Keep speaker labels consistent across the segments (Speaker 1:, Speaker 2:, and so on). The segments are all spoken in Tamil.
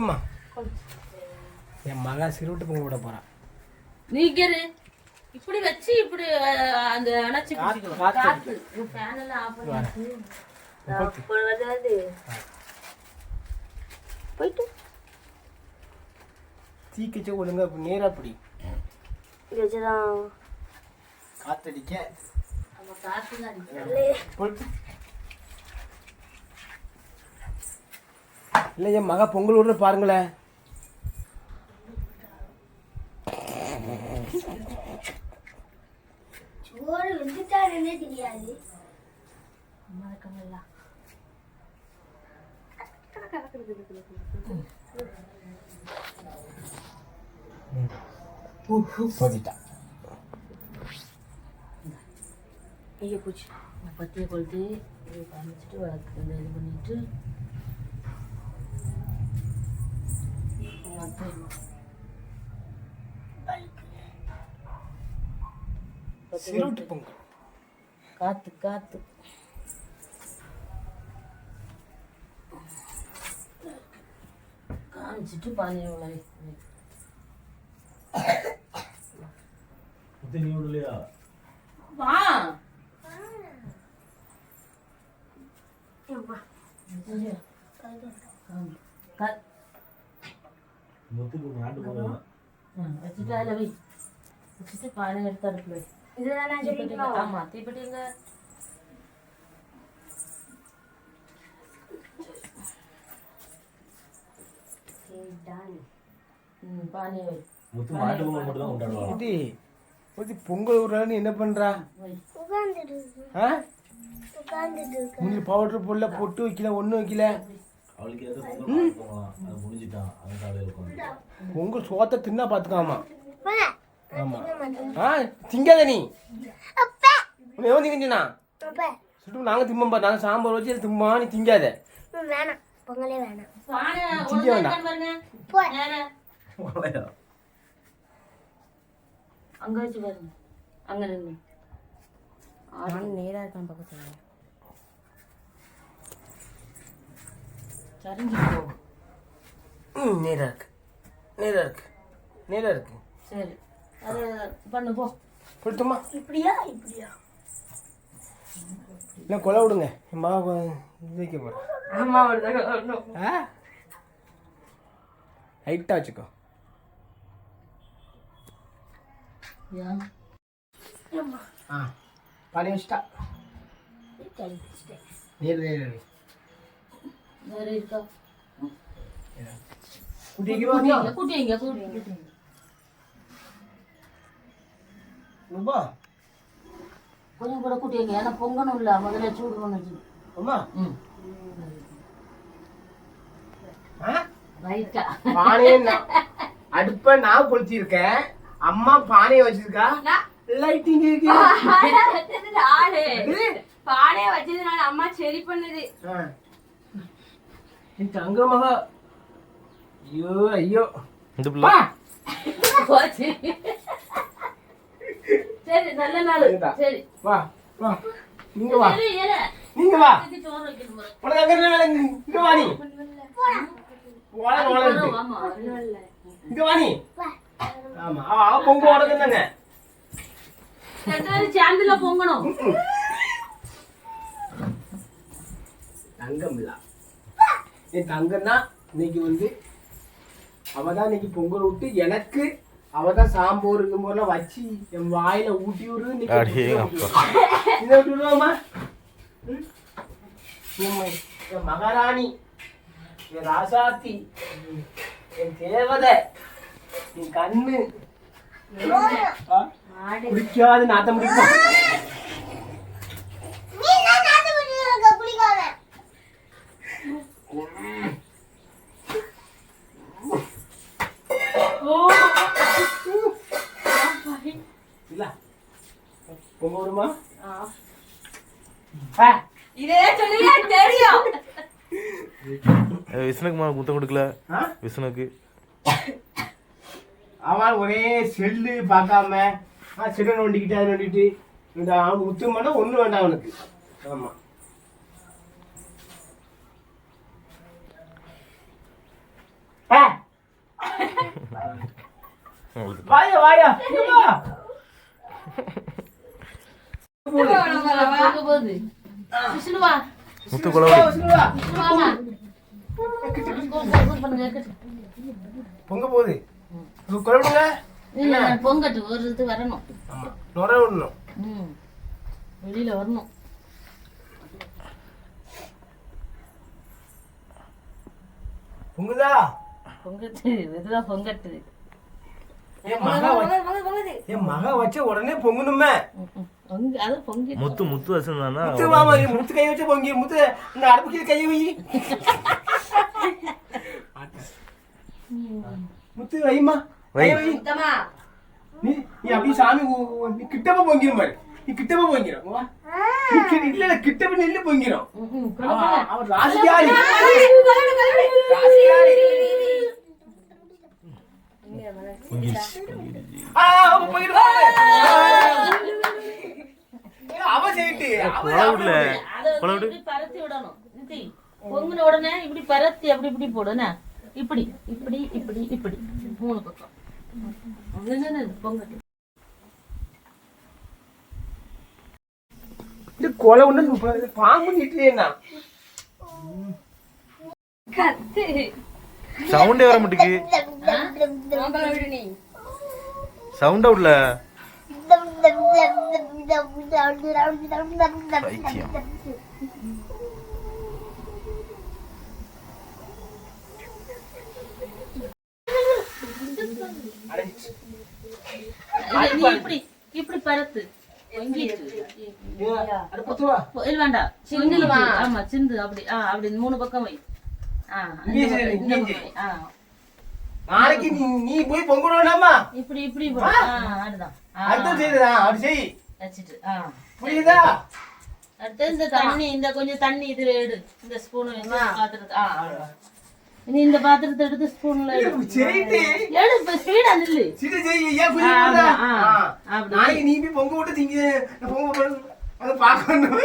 Speaker 1: சுத்தமா என் மகா சிறுவிட்டு பொங்கல் விட போறான்
Speaker 2: நீங்க இரு. இப்படி வச்சு இப்படி அந்த அணைச்சு
Speaker 1: காத்து.
Speaker 2: ஃபேன் எல்லாம் ஆஃப் போயிட்டு.
Speaker 1: தீக்கிச்சு ஒழுங்கா நேரா பிடி.
Speaker 2: வச்சுதான்
Speaker 1: காத்தடிக்க.
Speaker 2: காத்து தான் அடிக்கும்.
Speaker 1: போட்டு இல்லை என் மகா பொங்கல் விடுற பாருங்களேன்
Speaker 3: சோறு வெந்துட்டாருன்னே தெரியாது.
Speaker 1: போதிட்டா
Speaker 2: ஐயோ போச்சு. பத்தியை கொளுத்து இதை காமிச்சிட்டு வளர்த்து இந்த இது பண்ணிட்டு அப்புறம்
Speaker 1: சிறுவிட்டு பொங்கல்
Speaker 2: காத்து காத்து காமிச்சிட்டு பானை உள்ள
Speaker 4: முத்து நீ விடலையா
Speaker 2: வா கா- வச்சுட்டு அதில் வை வச்சுட்டு பானை எடுத்து அடுப்பில் வை
Speaker 3: இதுதான் நான்
Speaker 2: தீப்பெட்டி ஆமா தீப்பெட்டிங்க
Speaker 3: சொல்லிட்டான்
Speaker 2: ம் பானை வை
Speaker 4: முத்து மாட்டு பொங்கல்
Speaker 1: விடுறான்னு என்ன பண்றா
Speaker 3: உட்காந்துட்டு
Speaker 1: பவுடர் போடல பொட்டு வைக்கல ஒன்றும் வைக்கல
Speaker 4: அவளுக்கு ஏதோ பொங்கல் முடிஞ்சிட்டான் அது காலையில் உட்காந்து
Speaker 1: பொங்கல் சோத்தை தின்னா பார்த்துக்காமா
Speaker 3: வா.
Speaker 1: ஆமா. ஆ திங்காத நீ. எவன் திங்கச்சுனா
Speaker 3: அப்பா
Speaker 1: சுட்டு நாங்கள் திம்பம்பா நாங்கள் சாம்பார் வச்சு திம்பா நீ திங்காத.
Speaker 3: வேணாம். பொங்கலே வேணாம்.
Speaker 1: திங்க வேண்டாம்.
Speaker 2: அங்க வச்சு பாருங்க. அங்க நின்று நேரா இருக்கான் பக்கத்துல சரிஞ்சு போகும்
Speaker 1: ம் நேரா இருக்கு. நேரா இருக்கு. நேரா இருக்கு.
Speaker 2: சரி. அது பண்ணு போ.
Speaker 1: போட்டுமா
Speaker 3: இப்படியா? இப்படியா?
Speaker 1: இல்லை கொலை விடுங்க. என் மகா இது வைக்க போகிறேன்
Speaker 2: ஆமா வரணும்
Speaker 1: ஆ? லைட்டாக வச்சுக்கோ. ஆ. பாடி வச்சுட்டா. நேரு நேரு நேரு.
Speaker 2: வேற இருக்கா?
Speaker 1: குட்டி வைக்கிறோம்
Speaker 2: கூட்டிங்க கூட்டிங்க கூட்டிங்க
Speaker 1: ரொம்ப
Speaker 2: கொஞ்சம் கூட கூட்டிங்க ஏன்னா பொங்கணும் இல்ல முதல்ல சூடு பண்ணுச்சு
Speaker 1: அம்மா.
Speaker 2: ம்.
Speaker 1: ஆ?
Speaker 2: ரைட்டா.
Speaker 1: பானையை நான் அடுப்பை நான் கொளுத்திருக்கேன் அம்மா பானையை வச்சிருக்கா. லைட்டிங் இருக்கு.
Speaker 3: பானைய வச்சது நான் அம்மா சரி பண்ணுது.
Speaker 1: என் தங்க மகா. ஐயோ ஐயோ. வா.
Speaker 2: போச்சு. சரி நல்ல நாள். சரி.
Speaker 1: வா வா. நீங்க வா. நீங்க வா. உனக்கு அங்க என்ன வேலை? இங்க வா நீ. போடா. போடா
Speaker 2: ஆமா
Speaker 1: இங்க வா நீ. ஆமா. அவ அவ பொங்க உனக்கு தானே
Speaker 2: ரெண்டு பேரும் சேர்ந்துல பொங்கணும்.
Speaker 1: தங்கம் இல்ல என் தங்கம் தான் இன்னைக்கு வந்து அவ தான் இன்னைக்கு பொங்கல் விட்டு எனக்கு அவ தான் சாம்பார் இருக்கும்போதெல்லாம் வச்சு என் வாயில ஊட்டி விடு இன்னைக்கு இதை விட்டு விடுவாமா ம்? என் மகாராணி என் ராசாத்தி என் தேவதை என் கண்ணு. ஆ? குடிக்காது நாத்தம் முடிக்கும்
Speaker 3: நீ என்ன நாத்து பண்ணிருக்க குளிக்காம
Speaker 1: இல்ல பொங்க விடுமா
Speaker 3: இதே சொல்லியா தெரியும்
Speaker 4: விஷ்ணுக்கு மா முத்தம் கொடுக்கல? விஷ்ணுக்கு.
Speaker 1: அவன் ஒரே செல்லு பார்க்காம செல்லை நோண்டிக்கிட்டு அதை நோண்டிட்டு இந்த அவன் முத்து மண்ணா ஒன்றும் வேண்டாம் அவனுக்கு. ஆமா. ஆ. வாயா வாயா
Speaker 5: முத்து
Speaker 1: பொங்க போகுது. குழம்புங்க
Speaker 2: பொங்கட்டு ஒரு இது வரணும்.
Speaker 1: நுர விடணும்
Speaker 2: ம். வெளியில வரணும்.
Speaker 1: பொங்குதா?
Speaker 2: பொங்கட்டு இதுதான் பொங்கட்டு.
Speaker 1: என் மகா வச்ச என் மகா வச்ச உடனே பொங்கணுமே.
Speaker 5: முத்து முத்து வசந்தானா
Speaker 1: முத்து மாமா முத்து கை வச்சு பொங்கி முத்து இந்த அடுப்பு கீழே கையை வை. முத்து வைமா
Speaker 5: வை.
Speaker 1: நீ நீ அப்படியே சாமி நீ கிட்டப்ப பொங்கிரும் பாரு. நீ கிட்டப்ப பொங்கிரும். வா. இல்ல இல்ல கிட்டப்ப நில்லு பொங்கிரும்.
Speaker 2: ம், ம்.
Speaker 1: அவன் அவன் ராசியாரி அவன் செய்யிட்டு.
Speaker 2: இப்படி பரத்தி விடணும். பொங்குன உடனே இப்படி பரத்தி அப்படி இப்படி போடுன இப்படி இப்படி இப்படி இப்படி மூணு பக்கம் பொங்கட்டு
Speaker 1: இது கொலை ஒண்ணு பாம்பு நீட்டுறேன்னா
Speaker 3: கத்து
Speaker 5: சவுண்டே வர மாட்டேங்குது
Speaker 3: நோம்பல விடு நீ
Speaker 5: சவுண்ட் அவுட்ல பைத்தியம்
Speaker 2: இல்ல, நீ இப்படி இப்படி பரத்து. ஆமா சிந்து அப்படி. ஆ அப்படி மூணு பக்கம் வை.
Speaker 1: நாளைக்கு நீ நீ போய்
Speaker 2: அதுதான்
Speaker 1: அடுத்து அப்படி செய்.
Speaker 2: வச்சுட்டு
Speaker 1: புரியுதா?
Speaker 2: அடுத்து இந்த தண்ணி இந்த கொஞ்சம் தண்ணி இதுல எடு. இந்த ஸ்பூன் ஆ. அவ்வளவுதான். இனி இந்த பாத்திரத்தை எடுத்து ஸ்பூன்ல எடு
Speaker 1: செய்யிட்டு
Speaker 2: எடு இப்ப ஸ்பீடா நில்லு.
Speaker 1: நாளைக்கு நீ போய் பொங்க விட்டு திங்க நான் பொங்க. அதை பார்க்கணும்.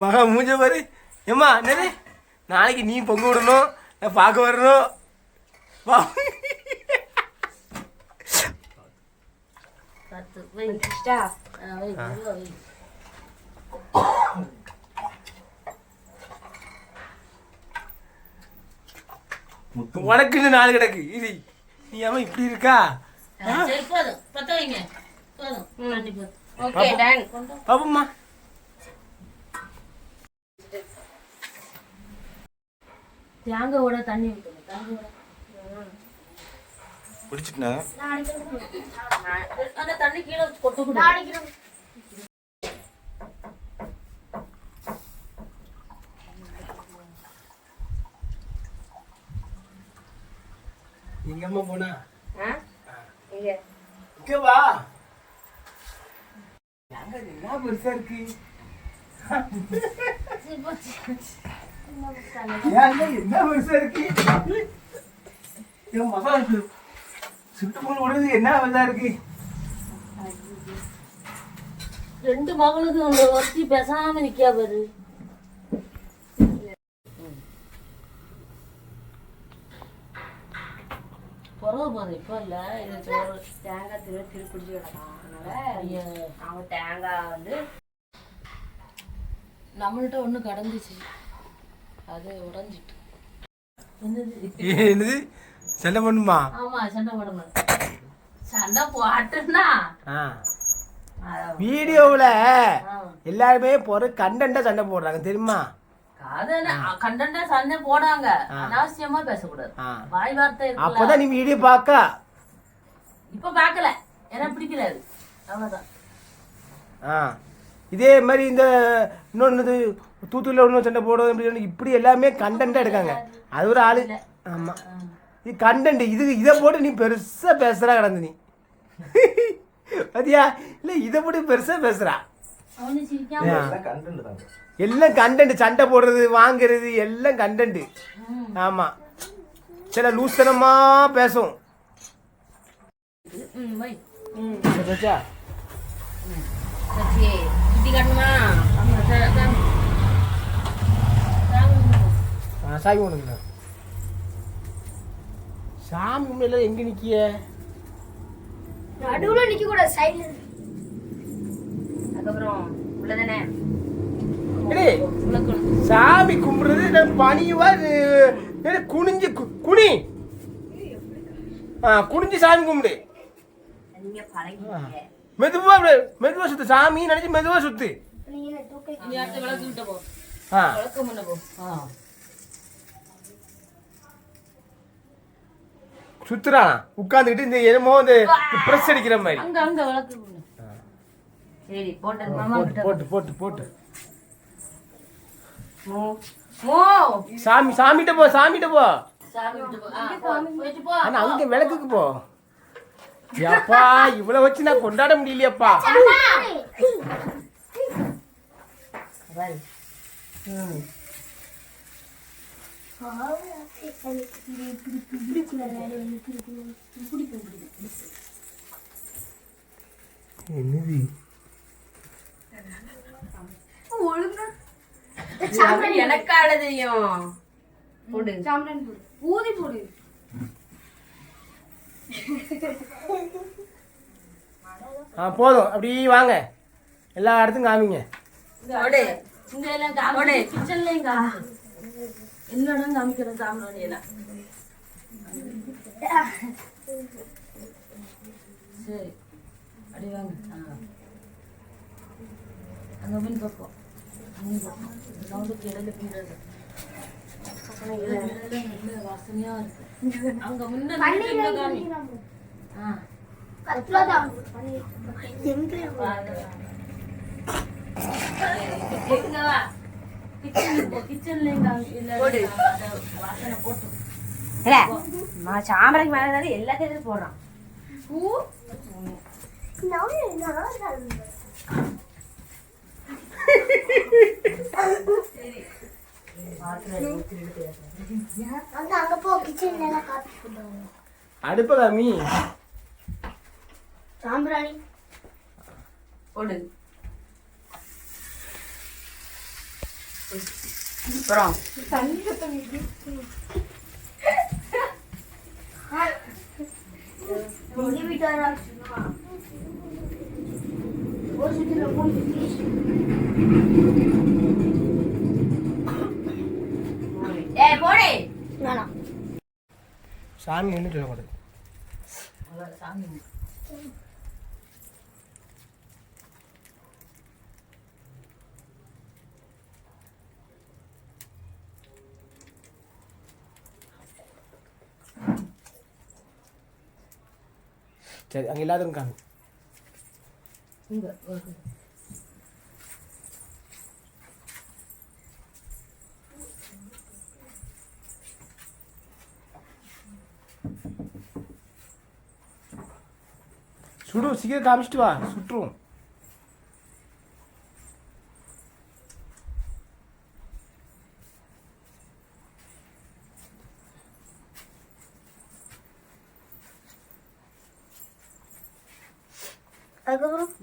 Speaker 1: மகா மூஞ்ச பாரு. ஏம்மா என்னது? நாளைக்கு நீ பொங்க விடணும் நான் பார்க்க வரணும். வா.
Speaker 2: பத்து வை. வை
Speaker 1: உனக்குன்னு நாலு கிடக்கு. இது நீ ஏமா இப்படி இருக்கா?
Speaker 2: சரி போதும். பத்த வைங்க. போதும்.
Speaker 3: Okay done.
Speaker 1: பாப்பம்மா.
Speaker 2: தேங்காவோட தண்ணி
Speaker 5: பிடிச்சிட்டா
Speaker 2: அந்த தண்ணி கீழே கொட்டக்கூடாது
Speaker 1: எங்கம்மா போனா?
Speaker 3: இங்க
Speaker 1: வா. என்ன பெருசா இருக்கு? என்ன பெருசா இருக்கு? என் இருக்கு சுட்டு போன விடுறது என்ன பெருசா இருக்கு?
Speaker 2: ரெண்டு மகளுக்கு ஒருத்தி பேசாம நிக்கா பாரு. போதும் இப்போ இல்ல. இது சோறு
Speaker 3: தேங்காய் திரு திரு பிடிச்சி கிடக்கான். அதனால அவன் தேங்காய் வந்து
Speaker 2: நம்மள்ட்ட ஒண்ணு கடந்துச்சு. அது உடைஞ்சிட்டு. என்னது?
Speaker 1: என்னது? சண்டை பண்ணுமா
Speaker 2: ஆமா சண்டை போடணும். சண்டை போட்டுன்னா
Speaker 1: ஆ. வீடியோவில் எல்லாருமே போற கண்டென்ட்டா சண்டை போடுறாங்க தெரியுமா?
Speaker 2: அது கண்டா சண்டை போடாங்க. அனாவசியமா பேசக்கூடாது.
Speaker 1: ஆ.
Speaker 2: வாய் வார்த்தை இருக்குல்ல.
Speaker 1: அப்பதான் நீ வீடியோ பார்க்க
Speaker 2: இப்ப பாக்கல. ஏன்னா பிடிக்கிறாரு. அவ்வளவுதான்.
Speaker 1: ஆ. இதே மாதிரி இந்த இன்னொன்று தூத்துக்குடியில் ஒன்றும் சண்டை போடுவோம் இப்படி எல்லாமே கண்டென்ட்டாக எடுக்காங்க. அது ஒரு ஆளு. ஆமாம் இது கண்டென்ட் இது இதை போட்டு நீ பெருசாக பேசுகிறா கிடந்து நீ. பாத்தியா? இல்லை இதை போட்டு பெருசாக பேசுகிறா எல்லாம் கண்டென்ட் சண்டை போடுறது வாங்குறது எல்லாம் கண்டென்ட் ஆமாம் சில லூஸ்தனமாக பேசும். சாமி உனக்கு சாமி உண்மையில எங்க நிக்கிய?
Speaker 3: நடுவுல நிக்க கூடாது சைடுல அதுக்கப்புறம் உள்ளதானே?
Speaker 1: சாமி கும்பிடுறது நான் பணிவா குனிஞ்சு கு- குனி. ஆ குனிஞ்சு சாமி கும்பிடு. மெதுவா மெதுவா சுத்து. சாமி நினைச்சு மெதுவா சுத்து. ஆ. சுத்துறானா உட்காந்துக்கிட்டு இந்த என்னமோ இந்த பிரஸ் அடிக்கிற மாதிரி. போட்டு போட்டு போட்டு. சாமி சாமிகிட்ட போ சாமிகிட்ட போ. ஆனா அங்க விளக்குக்கு போ. ஏப்பா இவ்வளவு வச்சு நான் கொண்டாட முடியலையப்பா. என்னது?
Speaker 3: சாம்பிராணி எனக்கு ஆட தெரியும் போடு. சாம்பிராணி போடு ஊதி போடு.
Speaker 1: ஆ போதும். அப்படி வாங்க. எல்லா இடத்துக்கும் காமிங்க.
Speaker 3: போடு.
Speaker 2: இங்க எல்லாம் காமி கிச்சன்லயும் காமி எல்லா இடம் காமிக்கிற சாம்பிராணி எல்லாம். சரி. அடி வாங்க. ஆ. அங்க மீன் பக்கம் மீன் வாசனை போட்டு
Speaker 3: மேல எல்லாத்தையும் போடுறான்
Speaker 1: அடுப்ப காமி
Speaker 3: சாம்பிராணி. போடு. அப்புறம். ஏய் போடு
Speaker 1: சாமி என்ன சொல்லக்கூடாது
Speaker 2: சாமி
Speaker 1: சரி அங்கே எல்லாத்துக்கும் காமி சுடு சீக்கிரம் காமிச்சிட்டு வா சுட்டுரும்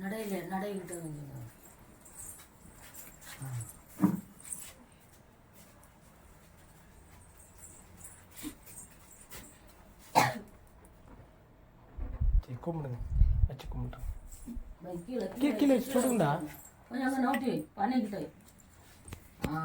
Speaker 2: நடையில நடைகிட்ட வந்து
Speaker 1: சரி கும்பிடுங்க வச்சு கும்பிட்டுருங்க
Speaker 2: கீழே
Speaker 1: கீழே கீழே சுடுங்கடா
Speaker 2: கொஞ்சம் அங்க நோட்டி வை பண்ணிக்கிட்ட வை. ஆ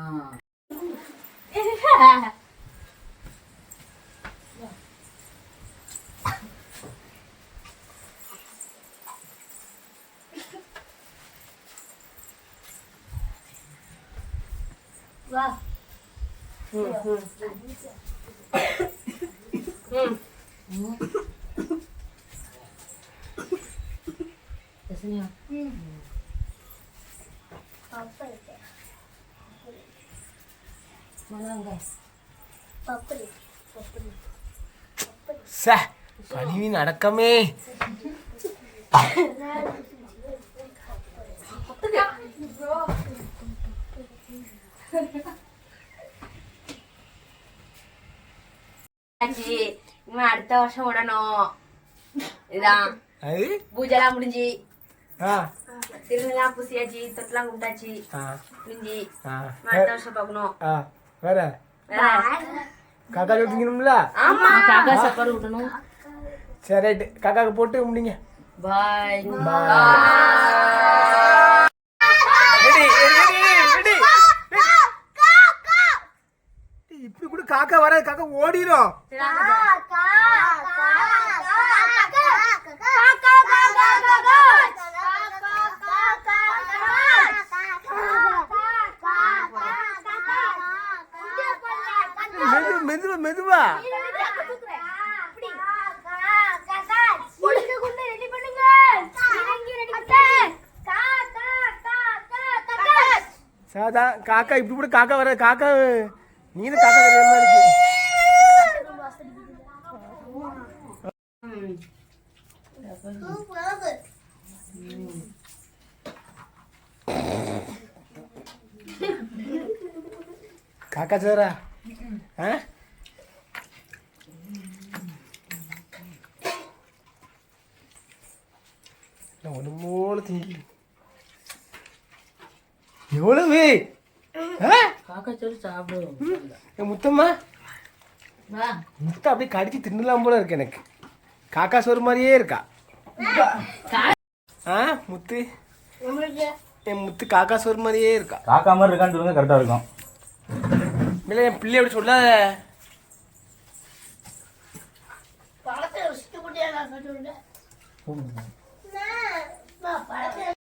Speaker 2: ரசனியா மலாங்க
Speaker 1: சே பணிவி நடக்கமே
Speaker 3: ஆச்சு இனிமே அடுத்த வருஷம் விடணும் இதுதான்
Speaker 1: அது
Speaker 3: பூஜைலாம் முடிஞ்சு
Speaker 1: ஆ
Speaker 3: திருநெல்லாம் பூசியாச்சு தொட்டெல்லாம் கும்பிட்டாச்சு
Speaker 1: ஆ
Speaker 3: முடிஞ்சு
Speaker 1: ஆ
Speaker 3: இனிமே அடுத்த வருஷம் பார்க்கணும்
Speaker 1: ஆ வேற? காக்கா சொல்லிங்கணும்ல
Speaker 2: காக்கா சாப்பாடு விடணும்
Speaker 1: சரி ரைட்டு. காக்காக்கு போட்டு முடிங்க
Speaker 2: பாய்
Speaker 1: ரெடி ரெடி ரெடி இப்படி கூட காக்கா வராது. காக்கா ஓடிடும் மெதுவா. சாதா காக்கா இப்படி கூட காக்கா வர காக்கா நீ காக்கா வர மாதிரி இருக்கு. காக்கா சாரா ஆ? ஒன்று மூணு திங்கி எவ்வளவு ஆ
Speaker 2: காக்கா சொல்லி சாப்பிடுவோம்
Speaker 1: என் முத்தம்மா
Speaker 2: வா
Speaker 1: முத்தை அப்படியே கடிச்சு தின்னலாம் போல இருக்கு எனக்கு காக்கா சோறு மாதிரியே இருக்கா ஆ முத்து என் முத்து காக்கா சோறு மாதிரியே இருக்கா
Speaker 4: காக்கா மாதிரி இருக்கான்னு சொல்லுங்க கரெக்டா இருக்கும்
Speaker 1: இல்லை என் பிள்ளை அப்படி சொல்லாத
Speaker 3: பழத்தை i'll